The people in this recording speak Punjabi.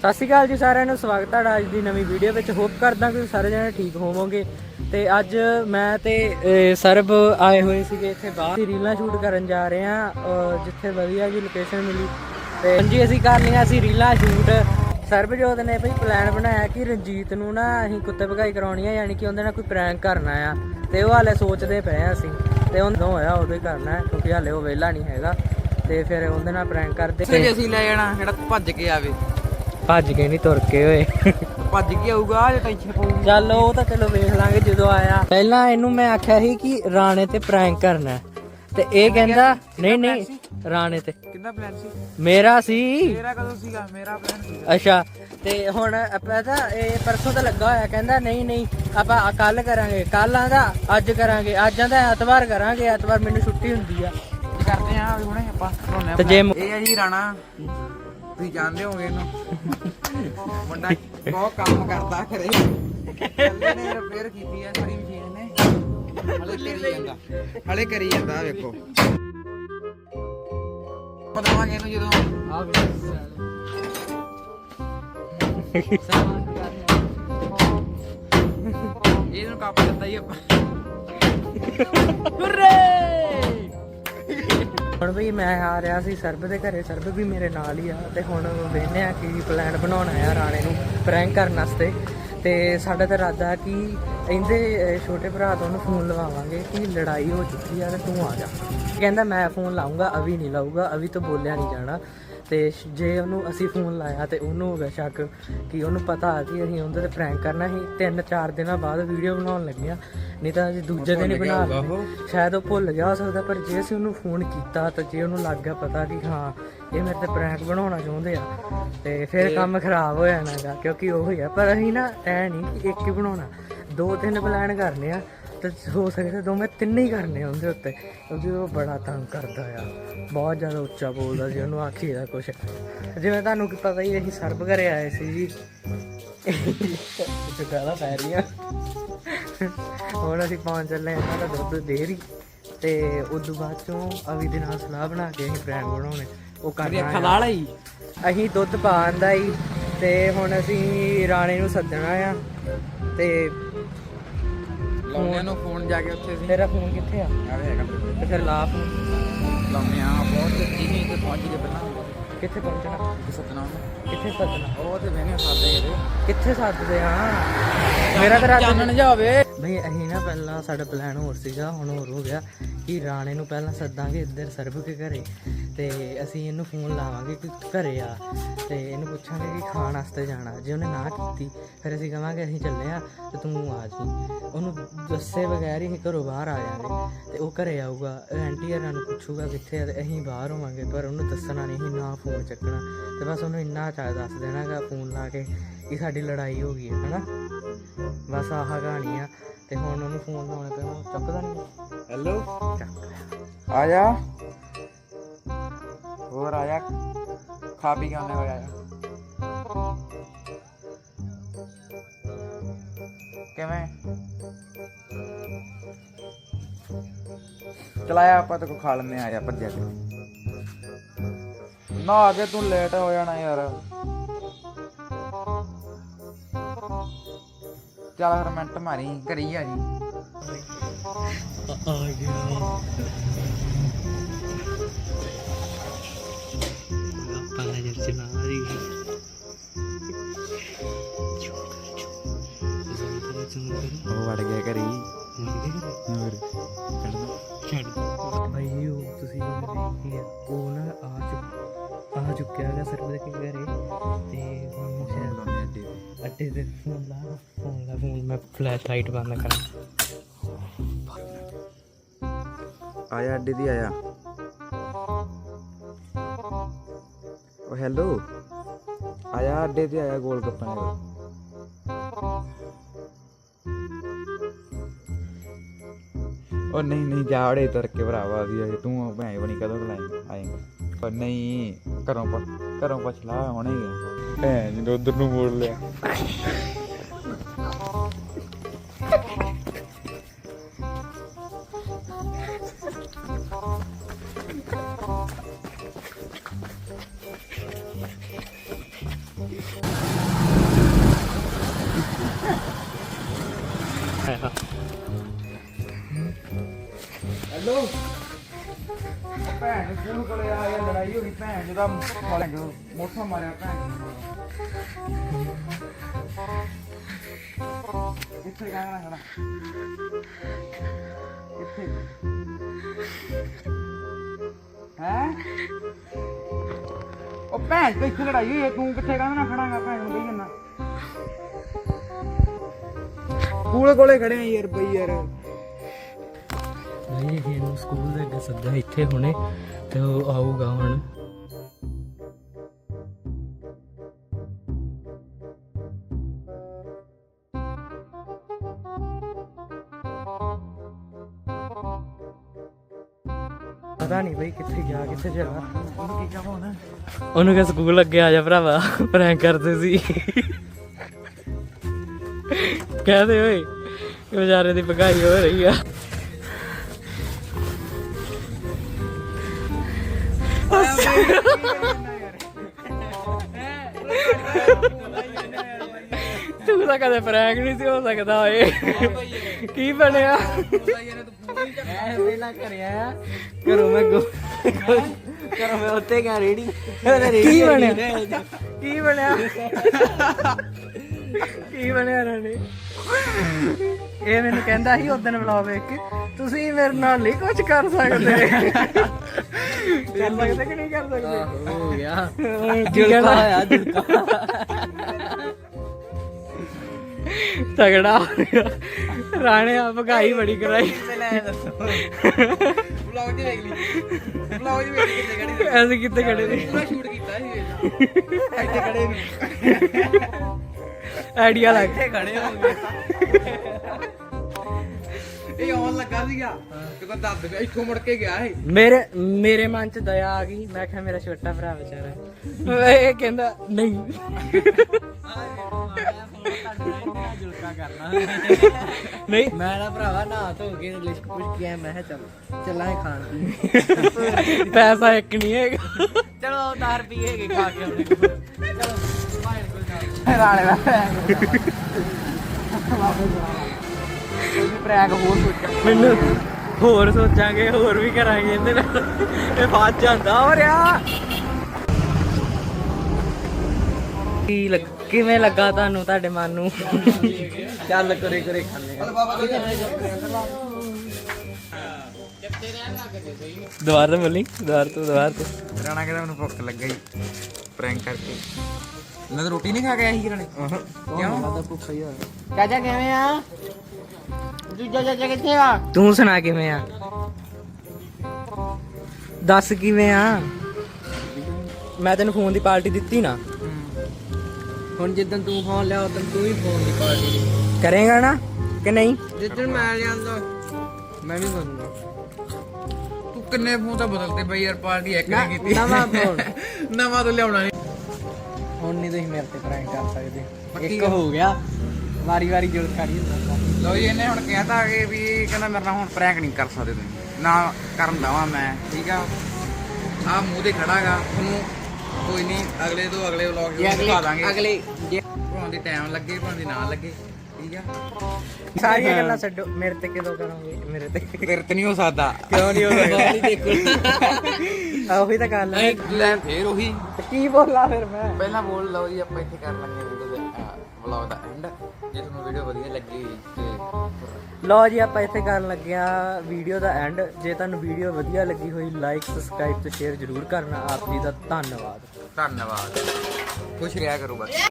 ਸਤਿ ਸ਼੍ਰੀ ਅਕਾਲ ਜੀ ਸਾਰਿਆਂ ਨੂੰ, ਸਵਾਗਤ ਹੈ ਤੁਹਾਡਾ ਅੱਜ ਦੀ ਨਵੀਂ ਵੀਡੀਓ ਵਿੱਚ। ਹੋਪ ਕਰਦਾ ਕਿ ਸਾਰੇ ਜਣੇ ਠੀਕ ਹੋਵੋਗੇ। ਤੇ ਅੱਜ ਮੈਂ ਤੇ ਸਰਬ ਆਏ ਹੋਏ ਸੀਗੇ ਇੱਥੇ ਬਾਹਰ। ਰੀਲਾਂ ਸ਼ੂਟ ਕਰਨ ਜਾ ਰਹੇ ਹਾਂ ਜਿੱਥੇ ਵਧੀਆ ਜੀ ਲੋਕੇਸ਼ਨ ਮਿਲੀ। ਤੇ ਹਾਂਜੀ, ਅਸੀਂ ਕਰ ਲਈਆਂ ਅਸੀਂ ਰੀਲਾਂ ਸ਼ੂਟ ਸਰਬਜੋਤ ਨੇ ਭਈ ਪਲਾਨ ਬਣਾਇਆ ਕਿ ਰਣਜੀਤ ਨੂੰ ਨਾ ਅਸੀਂ ਕੁੱਤੇ ਭਗਾਈ ਕਰਾਉਣੀ ਆ, ਯਾਨੀ ਕਿ ਉਹਦੇ ਨਾਲ ਕੋਈ ਪ੍ਰੈਂਕ ਕਰਨਾ ਆ। ਤੇ ਉਹ ਹਾਲੇ ਸੋਚਦੇ ਪਏ ਆ ਅਸੀਂ। ਤੇ ਉਹਦੋਂ ਹੋਇਆ ਉਦੋਂ ਹੀ ਕਰਨਾ ਕਿਉਂਕਿ ਹਾਲੇ ਉਹ ਵਿਹਲਾ ਨਹੀਂ ਹੈਗਾ। ਤੇ ਫਿਰ ਉਹਦੇ ਨਾਲ ਪ੍ਰੈਂਕ ਕਰਦੇ। ਤੇ ਅਸੀਂ ਲੈ ਜਾਣਾ, ਜਿਹੜਾ ਭੱਜ ਕੇ ਆਵੇ। ਭੱਜ ਕੇ ਨਹੀਂ ਤੁਰ ਕੇ ਹੋਏ ਭੱਜ ਕੇ ਆਊਗਾ ਜੇ ਟੈਨਸ਼ਨ ਪਊਗੀ। ਚੱਲ ਉਹ ਤਾਂ ਚਲੋ ਵੇਖ ਲਾਂਗੇ ਜਦੋਂ ਆਇਆ। ਪਹਿਲਾਂ ਇਹਨੂੰ ਮੈਂ ਆਖਿਆ ਸੀ ਕਿ ਰਾਣੇ ਤੇ ਪ੍ਰੈਂਕ ਕਰਨਾ ਹੈ। ਤੇ ਇਹ ਕਹਿੰਦਾ ਨਹੀਂ ਨਹੀਂ ਰਾਣੇ ਤੇ। ਕਿੰਨਾ ਪਲਾਨ ਸੀ? ਮੇਰਾ ਸੀ। ਮੇਰਾ ਕਦੋਂ ਸੀਗਾ? ਮੇਰਾ ਪਲਾਨ ਸੀਗਾ। ਅੱਛਾ ਤੇ ਹੁਣ ਆਪਾਂ ਤਾਂ ਇਹ ਪਰਸੋਂ ਤਾਂ ਲੱਗਾ ਹੋਇਆ ਕਹਿੰਦਾ ਨਹੀਂ ਨਹੀਂ ਆਪਾਂ ਕੱਲ ਕਰਾਂਗੇ। ਕੱਲ ਆਂਦਾ ਅੱਜ ਕਰਾਂਗੇ। ਅੱਜ ਆਂਦਾ ਐਤਵਾਰ ਕਰਾਂਗੇ। ਐਤਵਾਰ ਮੈਨੂੰ ਛੁੱਟੀ ਹੁੰਦੀ ਆ। ਕਰਦੇ ਆ ਵੀ ਹੁਣੇ ਆਪਾਂ ਬਣਾਉਂਦੇ ਆ ਤੇ ਜੇ plan। ਇਹ ਆ ਜੀ ਰਾਣਾ। ਤੁਸੀਂ ਜਾਣਦੇ ਹੋਗੇ ਇਹਨੂੰ। ਮੁੰਡਾ ਬਹੁਤ ਕੰਮ ਕਰਦਾ ਕੱਲੇ ਨੇ ਰਿਪੇਅਰ ਕੀਤੀ ਆ ਸਾਰੀ ਮਸ਼ੀਨ ਨੇ। ਹਲੇ ਕਰੀ ਜਾਂਦਾ। ਹਲੇ ਕਰੀ ਜਾਂਦਾ ਵੇਖੋ। ਪਤਾਵਾਂਗੇ ਇਹਨੂੰ ਜਦੋਂ। ਆ ਇਹਨੂੰ ਕਾਪ ਦਿੱਤਾ ਹੀ ਆਪਾਂ। ਹੁਣ ਵੀ ਮੈਂ ਆ ਰਿਹਾ ਸੀ, ਸਰਬ ਦੇ ਘਰੇ ਸਰਬ ਵੀ ਮੇਰੇ ਨਾਲ ਹੀ ਆ ਤੇ ਹੁਣ ਵੇਖਦੇ ਆ ਕੀ ਪਲਾਨ ਬਣਾਉਣਾ ਆ ਰਾਣੇ ਨੂੰ ਪ੍ਰੈਂਕ ਕਰਨ ਵਾਸਤੇ। ਤੇ ਸਾਡਾ ਤਾਂ ਇਰਾਦਾ ਕਿ ਇਹਦੇ ਛੋਟੇ ਭਰਾ ਤੋਂ ਉਹਨੂੰ ਫੋਨ ਲਵਾਵਾਂਗੇ ਕਿ ਲੜਾਈ ਹੋ ਚੁੱਕੀ ਆ ਤੇ ਤੂੰ ਆ ਜਾ। ਕਹਿੰਦਾ ਮੈਂ ਫੋਨ ਲਾਉਂਗਾ ਅਭੀ ਨਹੀਂ ਲਾਊਗਾ ਅਭੀ ਤੋਂ ਬੋਲਿਆ ਨਹੀਂ ਜਾਣਾ। ਤੇ ਜੇ ਉਹਨੂੰ ਅਸੀਂ ਫੋਨ ਲਾਇਆ ਤੇ ਉਹਨੂੰ ਹੋ ਗਿਆ ਸ਼ੱਕ ਕਿ ਉਹਨੂੰ ਪਤਾ ਆ ਕਿ ਅਸੀਂ ਉਹਦੇ ਤੇ ਪ੍ਰੈਂਕ ਕਰਨਾ ਸੀ ਤਿੰਨ ਚਾਰ ਦਿਨਾਂ ਬਾਅਦ ਵੀਡੀਓ ਬਣਾਉਣ ਲੱਗੇ ਆ ਨਹੀਂ ਤਾਂ ਅਸੀਂ ਦੂਜੇ ਦਿਨ ਹੀ ਬਣਾ ਲੈਂਦੇ। ਸ਼ਾਇਦ ਉਹ ਭੁੱਲ ਗਿਆ ਹੋ ਸਕਦਾ ਪਰ ਜੇ ਅਸੀਂ ਉਹਨੂੰ ਫੋਨ ਕੀਤਾ ਤਾਂ ਜੇ ਉਹਨੂੰ ਲੱਗ ਗਿਆ ਪਤਾ ਕਿ ਹਾਂ ਇਹ ਮੇਰੇ ਤੇ ਪ੍ਰੈਂਕ ਬਣਾਉਣਾ ਚਾਹੁੰਦੇ ਆ ਤੇ ਫਿਰ ਕੰਮ ਖਰਾਬ ਹੋ ਜਾਣਾਗਾ ਕਿਉਂਕਿ ਉਹ ਹੀ ਆ। ਪਰ ਅਸੀਂ ਨਾ ਐ ਨਹੀਂ ਕਿ ਇੱਕ ਹੀ ਬਣਾਉਣਾ। ਦੋ ਤਿੰਨ ਪਲਾਨ ਕਰਨੇ ਆ। ਤੇ ਹੋ ਸਕਦਾ ਦੋਵੇਂ ਤਿੰਨ ਹੀ ਕਰਨੇ ਆ ਉਹਦੇ ਉੱਤੇ। ਕਿਉਂਕਿ ਉਹ ਬੜਾ ਤੰਗ ਕਰਦਾ ਆ। ਬਹੁਤ ਜ਼ਿਆਦਾ ਉੱਚਾ ਬੋਲਦਾ ਸੀ ਉਹਨੂੰ ਆਖੀਦਾ ਕੁਛ। ਜਿਵੇਂ ਤੁਹਾਨੂੰ ਕੀ ਪਤਾ ਹੀ ਅਸੀਂ ਸਰਬ ਘਰੇ ਆਏ ਸੀ ਜੀ। ਤੇ ਗਾਲਾਂ ਪੈ ਰਹੀਆਂ। ਹੁਣ ਅਸੀਂ ਪਹੁੰਚ ਚੱਲੇ ਹਾਂ ਇਹਨਾਂ ਦਾ ਦੁੱਧ ਡੇਅਰੀ ਤੇ ਉਦੋਂ ਬਾਅਦ ਚੋਂ ਅਵੀ ਦੇ ਨਾਲ ਸਲਾਹ ਬਣਾ ਕੇ ਅਸੀਂ ਪ੍ਰੈਂਕ ਬਣਾਉਣੇ। ਉਹ ਕਰਨਾ ਅੱਖਾਂ। ਲਾਲ ਆਈ ਅਸੀਂ ਦੁੱਧ ਪਾਉਂਦਾ ਹੀ ਤੇ ਹੁਣ ਅਸੀਂ ਰਾਣੇ ਨੂੰ ਸੱਦਣਾ ਆ। ਤੇ ਲਾਉਂਦਿਆਂ ਨੂੰ ਫੋਨ ਜਾ ਕੇ ਉੱਥੇ ਸੀ ਤੇਰਾ ਫੋਨ ਕਿੱਥੇ ਆ? ਆਵੇ ਹੈਗਾ। ਤੇ ਫਿਰ ਲਾ ਫੋਨ। ਲਾਉਂਦੇ ਆ ਬਹੁਤ ਜੀਨੀ ਤੇ ਪਹੁੰਚ ਗਏ ਪਹਿਲਾਂ। ਕਿੱਥੇ ਪਹੁੰਚਣਾ? ਸਤਨਾਮ। ਕਿੱਥੇ ਸੱਦਣਾ ਉਹ ਤੇ ਵੇਨੇ ਸਾਦੇ ਇਹਦੇ। ਕਿੱਥੇ ਸੱਦਦੇ ਆ? ਮੇਰਾ ਤਾਂ ਚਾਨਣ ਜਾਵੇ ਬਈ ਅਸੀਂ ਨਾ ਪਹਿਲਾਂ ਸਾਡਾ ਪਲਾਨ ਹੋਰ ਸੀਗਾ ਹੁਣ ਹੋਰ ਹੋ ਗਿਆ ਕਿ ਰਾਣੇ ਨੂੰ ਪਹਿਲਾਂ ਸੱਦਾਂਗੇ ਇੱਧਰ ਸਰਬ ਕੇ ਘਰੇ। ਤੇ ਅਸੀਂ ਇਹਨੂੰ ਫੋਨ ਲਾਵਾਂਗੇ ਕਿ ਘਰੇ ਆ ਤੇ ਇਹਨੂੰ ਪੁੱਛਾਂਗੇ ਕਿ ਖਾਣ ਵਾਸਤੇ ਜਾਣਾ। ਜੇ ਉਹਨੇ ਨਾ ਕੀਤੀ ਫਿਰ ਅਸੀਂ ਕਹਾਂਗੇ ਅਸੀਂ ਚੱਲੇ ਆ ਤੇ ਤੂੰ ਆ ਜੀ। ਉਹਨੂੰ ਦੱਸੇ ਬਗੈਰ ਹੀ ਘਰੋਂ ਬਾਹਰ ਆ ਜਾਾਂਗੇ ਤੇ ਉਹ ਘਰੇ ਆਊਗਾ। ਆਂਟੀ ਹਰਾਂ ਨੂੰ ਪੁੱਛੂਗਾ ਕਿੱਥੇ ਆ ਤੇ ਅਸੀਂ ਬਾਹਰ ਹੋਵਾਂਗੇ ਪਰ ਉਹਨੂੰ ਦੱਸਣਾ ਨਹੀਂ ਨਾ ਫੋਨ ਚੱਕਣਾ। ਤੇ ਬਸ ਉਹਨੂੰ ਇੰਨਾ ਚਾਹ ਦੱਸ ਦੇਣਾਗਾ ਫੋਨ ਲਾ ਕੇ ਕਿ ਸਾਡੀ ਲੜਾਈ ਹੋ ਗਈ ਹੈ ਹਨਾ? ਬਸ ਆਹ ਕਹਾਣੀ ਆ ਤੇ ਹੁਣ ਉਹਨੂੰ ਫੋਨ ਲਾਉਣੇ ਪਿਆ ਉਹ ਚੱਕਦਾ ਨਹੀਂ। ਹੈਲੋ ਚੱਕ ਆ ਜਾ। ਹੋਰ ਆ ਖਾ ਪੀ ਕੇ ਆਉਣੇ ਹੋ ਕਿਵੇਂ? ਚਲਾਇਆ ਆਪਾਂ ਤਾਂ ਕੋ ਖਾ ਲੈਣੇ ਆ ਜਾ ਭੱਜਿਆ ਤੇ ਨਾ ਆ ਤੂੰ ਲੇਟ ਹੋ ਜਾਣਾ ਯਾਰ। ਚੱਲ ਫਿਰ ਮਿੰਟ ਮਾਰੀ ਘਰੀ ਆ ਜੀ। ਆ ਗਿਆ। ਚਲਾ ਰਹੀ ਉਹ ਵੜ ਗਿਆ ਘਰੀ ਹੋਰ ਭਾਈ ਉਹ ਤੁਸੀਂ ਵੇਖੀ ਆ ਉਹ ਨਾ ਆ ਚੁੱਕ ਆ ਚੁੱਕਿਆ ਹੈਗਾ ਸਰਵਰ ਦੇ ਘਰੇ ਤੇ ਹੁਣ ਸ਼ਾਇਦ ਅੱਡੇ ਤੇ। ਅੱਡੇ ਤੇ ਫੋਨ ਲਾ ਫੋਨ ਲਾ ਫੋਨ ਮੈਂ ਫਲੈਸ਼ ਲਾਈਟ ਬੰਦ ਕਰਾਂ ਆਇਆ ਅੱਡੇ ਦੀ ਆਇਆ ਹੈਲੋ। ਆਇਆ ਅੱਡੇ ਤੇ ਆਇਆ ਗੋਲ ਗੱਪਾਂ ਦੇ ਉਹ ਨਹੀਂ ਨਹੀਂ ਜਾ ਵੜੇ ਤੁਰ ਕੇ ਭਰਾਵਾ ਵੀ ਅਜੇ ਤੂੰ ਭੈਣ ਬਣੀ ਕਦੋਂ ਲਾਏਂਗਾ? ਆਏਂਗਾ ਪਰ ਨਹੀਂ, ਘਰੋਂ ਪ- ਘਰੋਂ ਪਛਲਾ ਲਾ ਹੁਣੇ ਭੈਣ ਜੀ ਉਧਰ ਨੂੰ ਮੋੜ ਲਿਆ। ਹੈਲੋ ਹੋ ਗਈ ਭੈਣ ਮੋਠਾ ਮਾਰਿਆ ਭੈਣ ਨੂੰ। ਕਿੱਥੇ ਗਾਣਾ ਖੜਾ ਕਿੱਥੇ ਹੈ। ਉਹ ਭੈਣ, ਤੇ ਇੱਥੇ ਲੜਾਈ ਹੋਈ ਹੈ, ਤੂੰ ਕਿੱਥੇ ਗਾਣਾ ਖੜਾਗਾ ਭੈਣ ਨੂੰ ਕਹੀ ਜੰਨਾ ਕੋਲੇ ਕੋਲੇ ਖੜੇ ਆ ਯਾਰ ਬਈ ਯਾਰ। ਨਹੀਂ ਇਹਨੂੰ ਸਕੂਲ ਦੇ ਅੱਗੇ ਸੱਦਿਆ, ਇੱਥੇ ਹੁਣੇ ਤੇ ਉਹ ਆਊਗਾ ਹੁਣ। ਪਤਾ ਨਹੀਂ ਬਈ ਕਿੱਥੇ ਗਿਆ ਕਿੱਥੇ ਚਲਾ। ਉਹਨੂੰ ਕੀ ਕਹਾਂ ਹੁਣ ਉਹਨੂੰ ਕਿ ਸਕੂਲ ਅੱਗੇ ਆ ਜਾ ਭਰਾਵਾ ਪ੍ਰੈਂਕ ਕਰਦੇ ਸੀ। ਕਹਦੇ ਓਏ ਵਿਚਾਰੇ ਦੀ ਭਗਾਈ ਹੋ ਰਹੀ ਆ। ਤੂੰ ਤਾਂ ਕਦੇ ਪ੍ਰੈਂਕ ਨਹੀਂ ਸੀ ਹੋ ਸਕਦਾ ਓਏ। ਕੀ ਬਣਿਆ? ਮੈਂ ਪਹਿਲਾਂ ਕਰਿਆ ਘਰੋਂ ਮੈਂ ਗੋ ਘਰੋਂ ਮੈਂ ਉੱਤੇ ਗਿਆ ਰੇੜੀ ਕੀ ਬਣਿਆ? ਕੀ ਬਣਿਆ? ਕੀ ਬਣਿਆ ਰਾਣੀ? ਇਹ ਮੈਨੂੰ ਕਹਿੰਦਾ ਸੀ ਉਦੋਂ ਵਲੌਗ ਵੇਖ ਕੇ ਤੁਸੀਂ ਮੇਰੇ ਨਾਲ ਨਹੀਂ ਕੁਝ ਕਰ ਸਕਦੇ। ਕਰ ਸਕਦੇ ਕਿ ਨਹੀਂ ਕਰ ਸਕਦੇ? ਹੋ ਗਿਆ। ਜੁਲਕਾ ਹੋਇਆ ਜੁਲਕਾ ਤਗੜਾ ਹੋ ਗਿਆ। ਰਾਣੇ ਆ ਭਗਾਈ ਬੜੀ ਕਰਾਈ। ਵਲੌਗ ਚ ਵੇਖ ਲਈ। ਵਲੌਗ ਚ ਵੇਖ ਕਿੱਥੇ ਖੜੇ ਸੀ। ਐਸੇ ਕਿੱਥੇ ਖੜੇ ਨੇ। ਪੂਰਾ ਸ਼ੂਟ ਕੀਤਾ ਸੀ ਵੇਖ ਇੱਥੇ ਖੜੇ ਆਈਡੀਆ ਲੱਗ ਇੱਥੇ ਖੜੇ ਹੋ ਗਏ ਇਹ ਆਉਣ ਲੱਗਾ ਸੀਗਾ। ਤੇ ਕੋ ਦੱਦ ਗਿਆ ਇੱਥੋਂ ਮੁੜ ਕੇ ਗਿਆ ਇਹ। ਮੇਰੇ ਮੇਰੇ ਮਨ ਚ ਦਇਆ ਆ ਗਈ। ਮੈਂ ਕਿਹਾ ਮੇਰਾ ਛੋਟਾ ਭਰਾ ਵਿਚਾਰਾ। ਇਹ ਕਹਿੰਦਾ ਨਹੀਂ। ਨਹੀਂ। ਮੈਂ ਨਾ ਭਰਾਵਾ ਨਾ ਧੋ ਕੇ ਲਿਸ਼ਕ ਪੁਸ਼ ਗਿਆ ਮੈਂ ਕਿਹਾ ਚੱਲ ਚੱਲਾਂਗੇ ਖਾਣ ਪੀਣ। ਪੈਸਾ ਇੱਕ ਨਹੀਂ ਹੈਗਾ। ਚਲੋ 10 ਰੁਪਏ ਹੈਗੇ ਖਾ ਕੇ ਆਉਣੇ। ਚਲੋ ਭਾਈ ਕੋਲ ਜਾ ਰਾਲੇ ਦਾ ਕੋਈ ਪ੍ਰੈਂਕ ਹੋਰ ਮੈਨੂੰ ਹੋਰ ਸੋਚਾਂਗੇ ਹੋਰ ਵੀ ਕਰਾਂਗੇ ਇਹਦੇ ਨਾਲ। ਇਹ ਫਸ ਜਾਂਦਾ ਹੋ ਰਿਹਾ ਕੀ ਲੱਗ ਕਿਵੇਂ ਲੱਗਾ ਤੁਹਾਨੂੰ ਤੁਹਾਡੇ ਮਨ ਨੂੰ? ਚੱਲ ਕਰੇ ਕਰੇ ਖਾਣੇ ਦੁਬਾਰਾ ਤੋਂ ਬੋਲੀ ਦੁਬਾਰਾ ਤੋਂ ਦੁਬਾਰਾ ਤੋਂ। ਰਾਣਾ ਕਹਿੰਦਾ ਮੈਨੂੰ ਭੁੱਖ ਲੱਗੀ ਪ੍ਰੈਂਕ ਕਰਕੇ। ਮੈਂ ਤਾਂ ਰੋਟੀ ਨਹੀਂ ਖਾ ਕੇ ਆਇਆ ਸੀ ਰਾਣੇ। ਕਿਉਂ? ਤਾਂ ਭੁੱਖਾ ਹੀ ਹੋਇਆ ਚਾਚਾ ਕਿਵੇਂ ਆ? ਦੂਜਾ ਚਾਚਾ ਕਿੱਥੇ ਆ? ਤੂੰ ਸੁਣਾ ਕਿਵੇਂ ਆ? ਦੱਸ ਕਿਵੇਂ ਆ? ਮੈਂ ਤੈਨੂੰ ਫੋਨ ਦੀ ਪਾਰਟੀ ਦਿੱਤੀ ਨਾ। ਹੁਣ ਜਿੱਦਣ ਤੂੰ ਫੋਨ ਲਿਆ ਉਦੋਂ ਤੂੰ ਹੀ ਫੋਨ ਦੀ ਪਾਰਟੀ ਕਰੇਗਾ ਨਾ ਕਿ ਨਹੀਂ? ਜਿੱਦਣ ਮੈਂ ਲਿਆਂਦਾ ਮੈਂ ਵੀ ਕਰੂੰਗਾ ਤੂੰ ਕਿੰਨੇ ਫੋਨ ਤਾਂ ਬਦਲਤੇ ਬਈ ਯਾਰ ਪਾਰਟੀ ਇੱਕ ਨਹੀਂ ਕੀਤੀ। ਨਵਾਂ phone। ਨਵਾਂ ਤਾਂ ਲਿਆਉਣਾ ਨਹੀਂ। ਹੁਣ ਨਹੀਂ ਤੁਸੀਂ ਮੇਰੇ ਤੇ ਪ੍ਰੈਂਕ ਕਰ ਸਕਦੇ। ਇੱਕ। ਹੋ ਗਿਆ। ਵਾਰੀ ਵਾਰੀ ਕਰੀ ਹੁੰਦਾ ਲੋ ਜੀ ਇਹਨੇ ਹੁਣ ਕਹਿਤਾ ਕਿ ਵੀ ਕਹਿੰਦਾ ਮੇਰੇ ਨਾਲ ਹੁਣ ਪ੍ਰੈਂਕ ਨਹੀਂ ਕਰ ਸਕਦੇ ਤੁਸੀਂ। ਨਾ ਕਰਨ ਦਵਾਂ ਮੈਂ ਠੀਕ ਆ? ਆ ਮੂੰਹ ਤੇ ਖੜਾਗਾ ਤੁਹਾਨੂੰ ਕੋਈ ਨਹੀਂ ਅਗਲੇ ਤੋਂ ਅਗਲੇ ਵਲੌਗ ਜੇ ਦਿਖਾ ਦਾਂਗੇ। ਅਗਲੇ ਭਾਵੇਂ ਦੀ ਟਾਈਮ ਲੱਗੇ ਭਾਵੇਂ ਦੀ ਨਾ ਲੱਗੇ ਠੀਕ ਆ? ਸਾਰੀਆਂ ਗੱਲਾਂ ਛੱਡੋ ਮੇਰੇ ਤੇ ਕਿਦੋਂ ਕਰੋਗੇ? ਮੇਰੇ ਤੇ ਤੇਰੇ ਤੇ ਨਹੀਂ ਹੋ ਸਕਦਾ। ਕਿਉਂ ਨਹੀਂ ਹੋਗਾ ਨਹੀਂ ਦੇਖੋ। ਆ ਉਹੀ ਤਾਂ ਗੱਲ ਹੈ। ਲੈ ਫੇਰ ਉਹੀ। ਕੀ ਬੋਲਾਂ ਫਿਰ ਮੈਂ? ਪਹਿਲਾਂ ਬੋਲ ਲਓ ਜੀ ਆਪਾਂ ਇੱਥੇ ਕਰ ਲਾਂਗੇ ਵੀਡੀਓ ਦਾ ਵਲੌਗ ਦਾ ਐਂਡ ਜੇ ਤੁਹਾਨੂੰ ਵੀਡੀਓ ਵਧੀਆ ਲੱਗੀ ਤੇ ਲਓ ਜੀ ਆਪਾਂ ਇੱਥੇ ਕਰਨ ਲੱਗਿਆ ਵੀਡੀਓ ਦਾ ਐਂਡ ਜੇ ਤੁਹਾਨੂੰ ਵੀਡੀਓ ਵਧੀਆ ਲੱਗੀ ਹੋਈ ਲਾਈਕ ਸਬਸਕ੍ਰਾਈਬ ਤੇ ਸ਼ੇਅਰ ਜ਼ਰੂਰ ਕਰਨਾ। ਆਪ ਜੀ ਦਾ ਧੰਨਵਾਦ। ਧੰਨਵਾਦ। ਖੁਸ਼ ਰਿਹਾ ਕਰੋ ਬਸ।